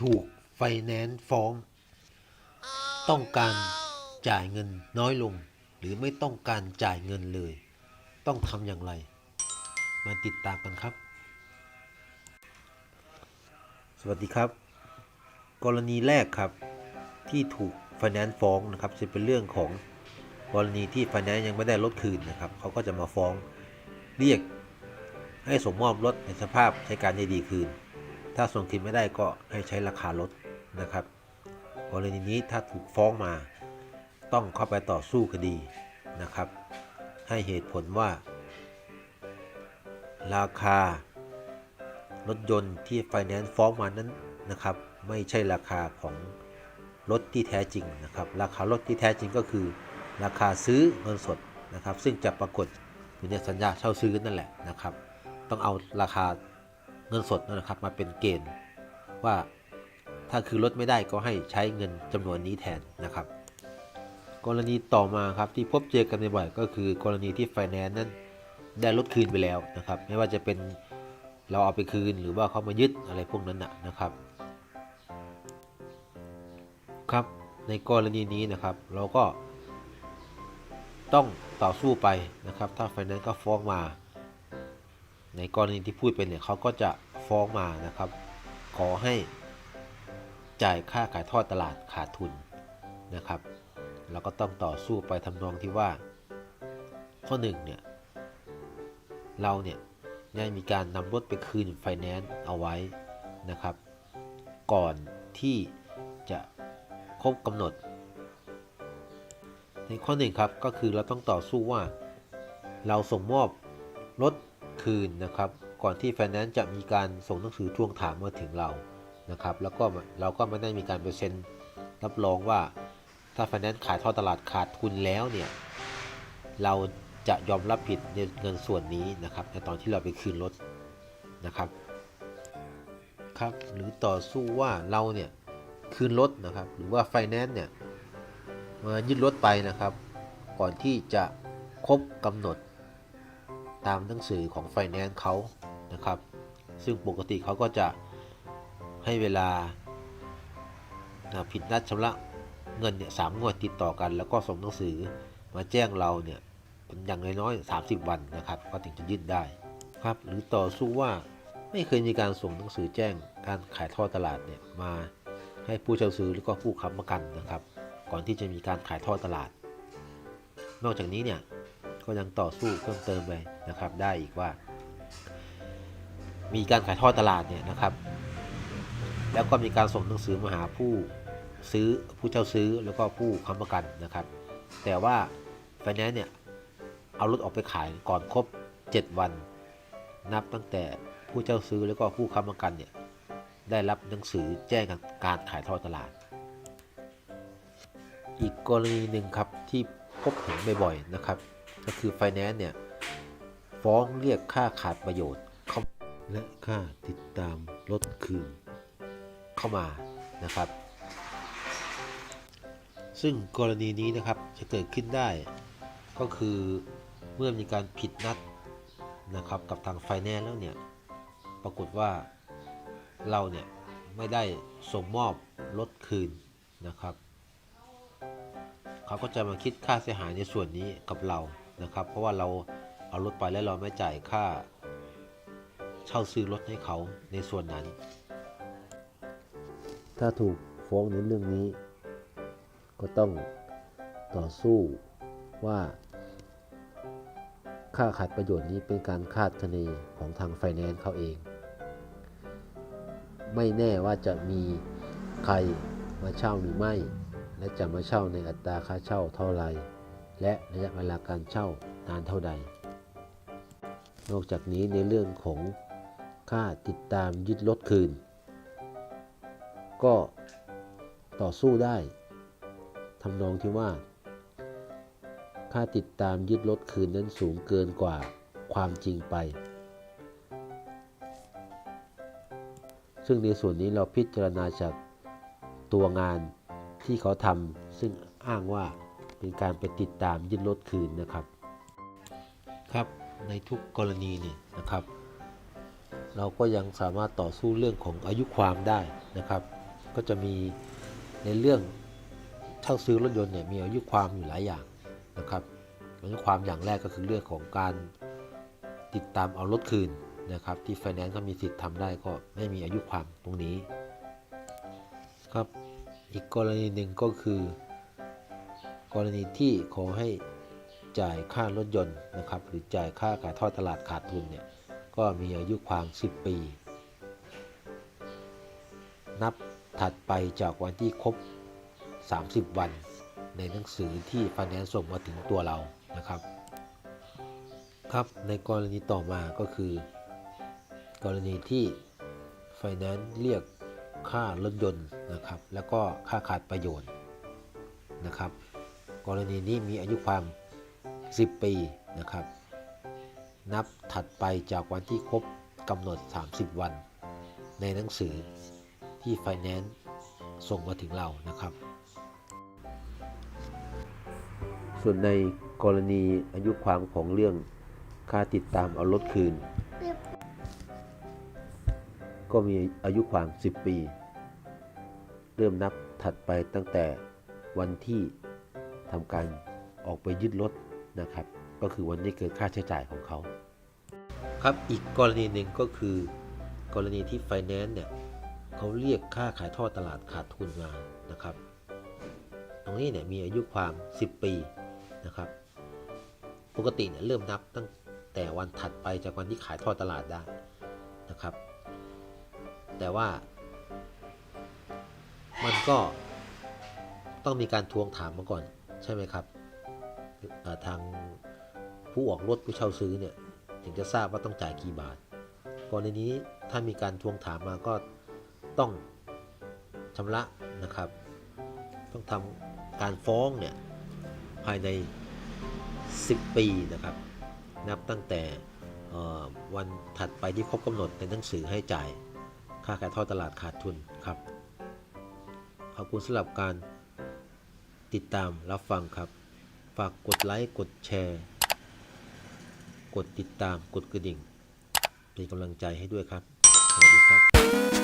ถูกไฟแนนซ์ฟ้อง ต้องการจ่ายเงินน้อยลง หรือไม่ต้องการจ่ายเงินเลย ต้องทำอย่างไร มาติดตามกันครับ สวัสดีครับ กรณีแรกครับที่ถูกไฟแนนซ์ฟ้องนะครับจะเป็นเรื่องของกรณีที่ไฟแนนซ์ยังไม่ได้รถคืนนะครับเขาก็จะมาฟ้องเรียกให้ส่งมอบรถในสภาพใช้การได้ดีคืน ถ้าส่งคืนไม่ได้ก็ให้ใช้ราคารถนะครับกรณีนี้ถ้าถูกฟ้องมาต้องเข้าไปต่อสู้คดีนะครับ ให้เหตุผลว่า ราคารถยนต์ที่ไฟแนนซ์ฟ้องมานั้นนะครับ ไม่ใช่ราคาของรถที่แท้จริงนะครับ ราคารถที่แท้จริงก็คือ ราคาซื้อเงินสดนะครับ ซึ่งจะปรากฏอยู่ในสัญญาเช่าซื้อนั่นแหละนะครับ ต้องเอาราคา เงินสดนั่นนะครับมาเป็นเกณฑ์ว่าถ้าคือลดไม่ได้ก็ให้ใช้เงินจำนวนนี้แทนนะครับ กรณีต่อมาครับที่พบเจอกันบ่อยก็คือกรณีที่ไฟแนนซ์นั้นได้ลดคืนไปแล้วนะครับ ไม่ว่าจะเป็นเราเอาไปคืนหรือว่าเขามายึดอะไรพวกนั้นนะนะครับ ครับในกรณีนี้นะครับ เราก็ ต้องต่อสู้ไปนะครับ ถ้าไฟแนนซ์ก็ฟ้องมา ในกรณีที่พูดไปเนี่ยเขาก็จะ ฟ้องมานะครับ ขอให้จ่ายค่าขายทอดตลาดขาดทุนนะครับเราก็ต้องต่อสู้ไปทำนองที่ว่า ข้อหนึ่งเนี่ยเราเนี่ยได้มีการนำรถไปคืนไฟแนนซ์เอาไว้นะครับ ก่อนที่จะครบกำหนด ในข้อหนึ่งครับก็คือเราต้องต่อสู้ว่า เราส่งมอบรถคืนนะครับ ก่อนที่ไฟแนนซ์จะมีการส่งหนังสือทวงถามมาถึงเรานะครับ แล้วก็เราก็ไม่ได้มีการไปอร์เซ็นต์รับรองว่าถ้าไฟแนนซ์ขายทอดตลาดขาดทุนแล้วเนี่ยเราจะยอมรับผิดในเงินส่วนนี้นะครับในตอนที่เราไปคืนรถนะครับครับหรือต่อสู้ว่าเราเนี่ยคืนรถนะครับ หรือว่าไฟแนนซ์เนี่ยมายึดรถไปนะครับ ก่อนที่จะครบกำหนด ตามหนังสือของไฟแนนซ์เขานะครับ ซึ่งปกติเขาก็จะให้เวลาผิดนัดชำระเงินเนี่ยสามงวดติดต่อกัน แล้วก็ส่งหนังสือมาแจ้งเราเนี่ยเป็นอย่างน้อยๆ30 วันนะครับ ก็ถึงจะยื่นได้ครับ หรือต่อสู้ว่าไม่เคยมีการส่งหนังสือแจ้งการขายทอดตลาดเนี่ยมาให้ผู้เช่าซื้อแล้วก็ผู้ค้ำประกันนะครับ ก่อนที่จะมีการขายทอดตลาด นอกจากนี้เนี่ย ก็ยังต่อสู้เพิ่มเติมไปนะครับ ได้อีกว่า มีการขายทอดตลาดเนี่ยนะครับ แล้วก็มีการส่งหนังสือมาหาผู้ซื้อผู้เช่าซื้อแล้วก็ผู้ค้ำประกันนะครับ แต่ว่าไฟแนนซ์เนี่ยเอารถออกไปขายก่อนครบ 7 วัน นับตั้งแต่ผู้เช่าซื้อแล้วก็ผู้ค้ำประกันเนี่ยได้รับหนังสือแจ้งการขายทอดตลาด อีกกรณีหนึ่งครับที่พบเห็นบ่อยๆนะครับ ก็คือไฟแนนซ์เนี่ย ฟ้องเรียกค่าขาดประโยชน์ และค่าติดตามรถคืน เข้ามานะครับ ซึ่งกรณีนี้นะครับจะเกิดขึ้นได้ ก็คือเมื่อมีการผิดนัดนะครับกับทางไฟแนนซ์แล้วเนี่ย ปรากฏว่าเราเนี่ยไม่ได้ส่งมอบรถคืนนะครับ เขาก็จะมาคิดค่าเสียหายในส่วนนี้กับเรา นะครับ เพราะว่าเราเอารถไปแล้วเราไม่จ่ายค่า เช่าซื้อรถให้เขาในส่วนนั้น ถ้าถูกฟ้องในเรื่องนี้ ก็ต้องต่อสู้ว่าค่าขาดประโยชน์นี้เป็นการคาดคะเนของทางไฟแนนซ์เขาเอง ไม่แน่ว่าจะมีใครมาเช่าหรือไม่ และจะมาเช่าในอัตราค่าเช่าเท่าไหร่ และระยะเวลาการเช่านานเท่าใด นอกจากนี้ในเรื่องของค่าติดตามยึดรถคืน ก็ต่อสู้ได้ทำนองที่ว่า ค่าติดตามยึดรถคืนนั้นสูงเกินกว่าความจริงไป ซึ่งในส่วนนี้เราพิจารณาจากตัวงานที่เขาทำซึ่งอ้างว่า เป็นการไปติดตามยึดรถคืนนะครับ ครับในทุกกรณีนี่นะครับ เราก็ยังสามารถต่อสู้เรื่องของอายุความได้นะครับ ก็จะมีในเรื่องเช่าซื้อรถยนต์เนี่ยมีอายุความอยู่หลายอย่างนะครับอายุความอย่างแรกก็คือเรื่องของการติดตามเอารถคืนนะครับ ที่ไฟแนนซ์เขามีสิทธิ์ทำได้ก็ไม่มีอายุความตรงนี้ครับอีกกรณีหนึ่งก็คือ รณีที่ขอให้จ่ายค่ารถยนต์นะครับ หรือจ่ายค่าขายทอดตลาดขาดทุนเนี่ยก็มีอายุความ 10 ปี นับถัดไปจากวันที่ครบ 30 วัน ในหนังสือที่ไฟแนนซ์ส่งมาถึงตัวเรานะครับครับในกรณีต่อมาก็คือ กรณีที่ไฟแนนซ์เรียกค่ารถยนต์นะครับ แล้วก็ค่าขาดประโยชน์นะครับ กรณีนี้มีอายุความ 10 ปีนะครับ นับถัดไปจากวันที่ครบกำหนด 30 วัน ในหนังสือที่ไฟแนนซ์ส่งมาถึงเรานะครับ ส่วนในกรณีอายุความของเรื่องค่าติดตามเอารถคืน ก็มีอายุความ 10 ปี เริ่มนับถัดไปตั้งแต่วันที่ ทำการออกไปยึดรถนะครับ ก็คือวันที่เกิดค่าใช้จ่ายของเขา ครับอีกกรณีหนึ่งก็คือ กรณีที่ไฟแนนซ์เนี่ยเขาเรียกค่าขายทอดตลาดขาดทุนมานะครับ ตรงนี้เนี่ยมีอายุความ 10 ปีนะครับ ปกติเนี่ยเริ่มนับตั้งแต่วันถัดไปจากวันที่ขายทอดตลาดได้นะครับ แต่ว่า มันก็ต้องมีการทวงถามมาก่อน ใช่ไหมครับทางผู้ออกรถผู้เช่าซื้อเนี่ยถึงจะทราบว่าต้องจ่ายกี่บาทกรณีนี้ถ้ามีการทวงถามมาก็ต้องชำระนะครับ ต้องทำการฟ้องเนี่ยภายใน 10 ปีนะครับ นับตั้งแต่วันถัดไปที่ครบกำหนดในหนังสือให้จ่ายค่าขายทอดตลาดขาดทุนครับ ขอบคุณสำหรับการ ติดตามรับฟังครับ ฝากกดไลค์กดแชร์ กดติดตามกดกระดิ่ง เป็นกำลังใจให้ด้วยครับ สวัสดีครับ